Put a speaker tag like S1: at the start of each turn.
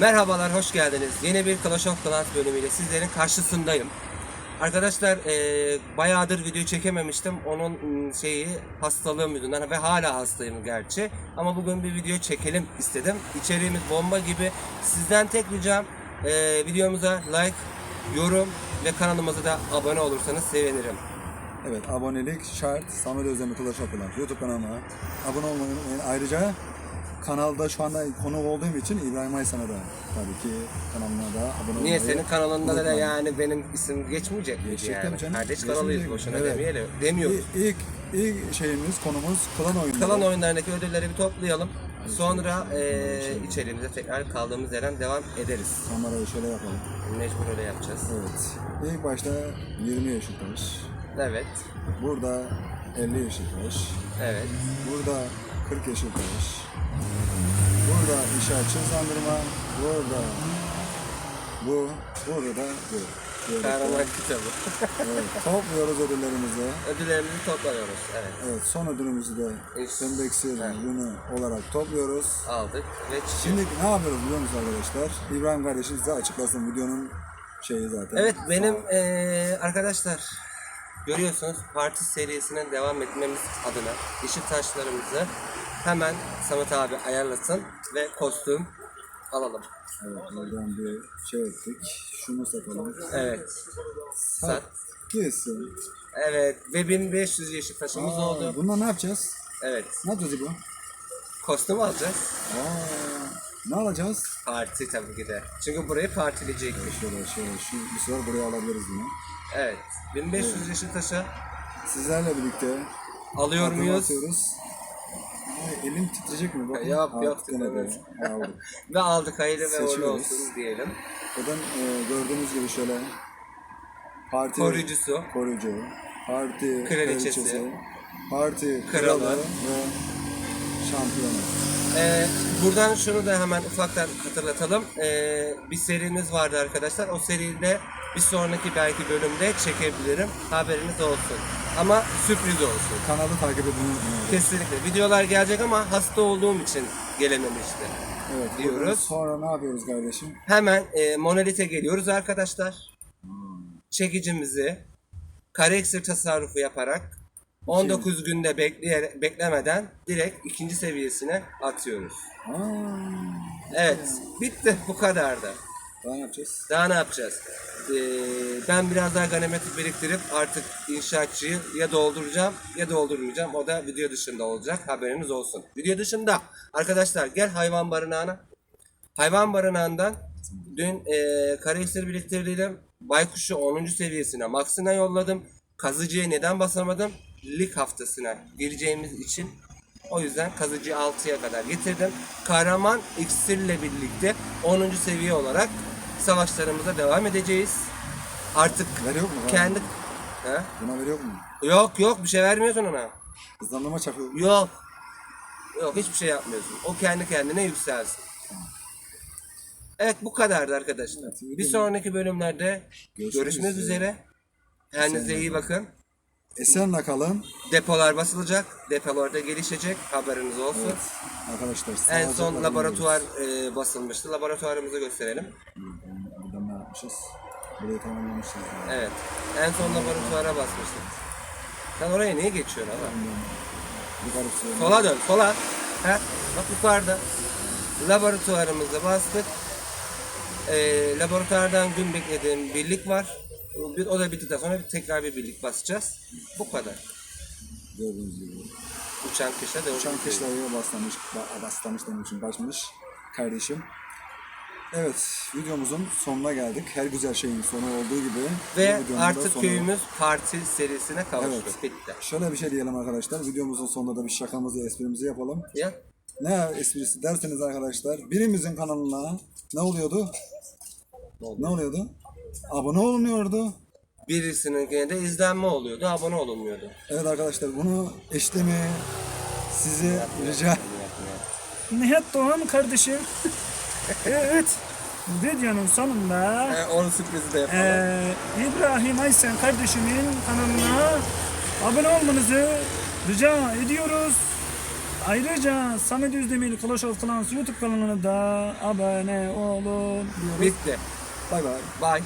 S1: Merhabalar, hoş geldiniz. Yeni bir Clash of Clans bölümüyle sizlerin karşısındayım. Arkadaşlar eee bayağıdır video çekememiştim. Onun mm, şeyi hastalığım yüzünden ve hala hastayım gerçi. Ama bugün bir video çekelim istedim. İçeriğimiz bomba gibi. Sizden tek ricam eee, videomuza like, yorum ve kanalımıza da abone olursanız sevinirim.
S2: Evet abonelik şart. Samet Özdemir Kulaş Okular YouTube kanalıma abone olmayı unutmayın. Ayrıca kanalda şu anda konuk olduğum için İbrahim Aysan'a da tabii ki kanalına da abone olmayı
S1: Niye senin kanalında da
S2: unutmayın.
S1: yani benim isim geçmeyecek mi
S2: Geçecek
S1: yani?
S2: tabii canım.
S1: Kardeş
S2: Geçmeyecek.
S1: kanalıyız boşuna
S2: Evet.
S1: demeyelim. Demiyoruz.
S2: İ- İlk, ilk şeyimiz konumuz klan oyunları.
S1: Kalan oyunlarındaki ödülleri bir toplayalım. Sonra eee içeriğimize tekrar kaldığımız yerden devam ederiz.
S2: Kamerayı şöyle yapalım.
S1: Mecbur öyle yapacağız.
S2: Evet. İlk başta 20 yeşil taş.
S1: Evet.
S2: Burada 50 yeşil taş.
S1: Evet.
S2: Burada 40 yeşil taş. Burada işaretçi hızlandırma. Burada bu. Burada da bu. Böyle.
S1: Kahraman kitabı.
S2: Evet, topluyoruz ödüllerimizi.
S1: Ödüllerimizi toplanıyoruz. Evet.
S2: Evet, son ödülümüzü de
S1: İş-
S2: pembe iksir
S1: Evet.
S2: ürünü olarak topluyoruz.
S1: Aldık ve çiçek.
S2: Şimdi ne yapıyoruz biliyor musunuz arkadaşlar? İbrahim kardeşim size açıklasın videonun şeyi zaten.
S1: Evet benim eee, arkadaşlar görüyorsunuz parti serisine devam etmemiz adına ışık taşlarımızı hemen Samet abi ayarlasın ve kostüm alalım.
S2: Evet, buradan bir şey ettik. Şunu satalım.
S1: Evet. Sat.
S2: Kesin.
S1: Evet ve 1500 yeşil taşımız
S2: Aa,
S1: oldu.
S2: Bununla ne yapacağız?
S1: Evet.
S2: Ne yapacağız bu?
S1: Kostüm alacağız.
S2: Aa, ne alacağız?
S1: Parti tabii ki de. Çünkü burayı partileyecekmiş.
S2: Şöyle şöyle şu bir sefer buraya alabiliriz yine.
S1: Evet. 1500 yeşil taşa
S2: Sizlerle birlikte
S1: alıyor muyuz?
S2: atıyoruz. Ay, elim titreyecek mi? Bakın.
S1: Titremez.
S2: Aldık.
S1: Ve aldık hayırlı ve uğurlu olsun diyelim.
S2: Buradan e, gördüğünüz gibi şöyle parti
S1: Koruyucusu.
S2: koruyucu, parti
S1: Kraliçesi.
S2: kraliçesi, parti
S1: Kralı.
S2: kralı ve şampiyonu.
S1: Ee, buradan şunu da hemen ufaktan hatırlatalım. Ee, bir serimiz vardı arkadaşlar. O seride bir sonraki belki bölümde çekebilirim. Haberiniz olsun. Ama sürpriz olsun.
S2: Kanalı takip edin.
S1: Kesinlikle. Videolar gelecek ama hasta olduğum için gelememişti.
S2: Evet,
S1: diyoruz.
S2: Sonra ne yapıyoruz kardeşim?
S1: Hemen e, Monolith'e geliyoruz arkadaşlar. Çekicimizi kare iksir tasarrufu yaparak 19 günde bekleyerek, beklemeden direkt ikinci seviyesine atıyoruz.
S2: Aa,
S1: Evet, bitti bu kadardı.
S2: Daha ne yapacağız?
S1: Daha ne yapacağız? Ee, ben biraz daha ganimet biriktirip artık inşaatçıyı ya dolduracağım ya doldurmayacağım. O da video dışında olacak. Haberiniz olsun. Video dışında arkadaşlar gel hayvan barınağına. Hayvan barınağından dün e, iksir biriktirdim. Baykuş'u 10. seviyesine Max'ına yolladım. Kazıcıya neden basamadım? Lig haftasına gireceğimiz için o yüzden kazıcı 6'ya kadar getirdim. Kahraman iksirle birlikte 10. seviye olarak savaşlarımıza devam edeceğiz. Artık
S2: Veriyor mu?
S1: kendi... Ha?
S2: Buna veriyor mu?
S1: Yok yok bir şey vermiyorsun ona.
S2: Hızlandırma çakıyor.
S1: Yok. Yok hiçbir şey yapmıyorsun. O kendi kendine yükselsin. Evet bu kadardı arkadaşlar. Bir sonraki bölümlerde
S2: Görüşmek üzere.
S1: Kendinize iyi bakın.
S2: Esenle kalın.
S1: Depolar basılacak. Depolarda gelişecek. Haberiniz olsun.
S2: Evet. Arkadaşlar
S1: En son laboratuvar e, basılmıştı. Laboratuvarımızı gösterelim.
S2: Buradan ne yapmışız? Burayı tamamlamışız. yani.
S1: Evet. En son laboratuvara basmıştık. Sen oraya niye geçiyorsun ama? Sola dön, sola. Ha, bak yukarıda. Laboratuvarımıza bastık. Ee, laboratuvardan gün beklediğim birlik var. Bir- o da bittikten sonra tekrar bir birlik basacağız. Bu kadar.
S2: Gördüğünüz gibi.
S1: Uçan kışla dördüncü
S2: Uçan
S1: seviye.
S2: kışlarına baslamış, ba- baslamış demek için kaçmış kardeşim. Evet, videomuzun sonuna geldik. Her güzel şeyin sonu olduğu gibi.
S1: Ve
S2: da
S1: artık
S2: sonu-
S1: köyümüz parti serisine kavuştu.
S2: Evet.
S1: Bitti.
S2: Şöyle bir şey diyelim arkadaşlar. Videomuzun sonunda da bir şakamızı, esprimizi yapalım.
S1: Ya
S2: Ne esprisi derseniz arkadaşlar, birimizin kanalına ne oluyordu? Ne oluyordu? Abone olunuyordu.
S1: birisinin de izlenme oluyordu, abone olunmuyordu.
S2: Evet arkadaşlar bunu eşlemi size rica
S3: Nihat Doğan kardeşim. evet. Videonun sonunda
S1: Ee, onun sürprizi de yapalım.
S3: eee, İbrahim Aysen kardeşimin kanalına abone olmanızı rica ediyoruz. Ayrıca Samet Özdemir Clash of Clans YouTube kanalına da abone olun diyoruz.
S1: Bitti.
S2: Bye-bye.
S1: Bye.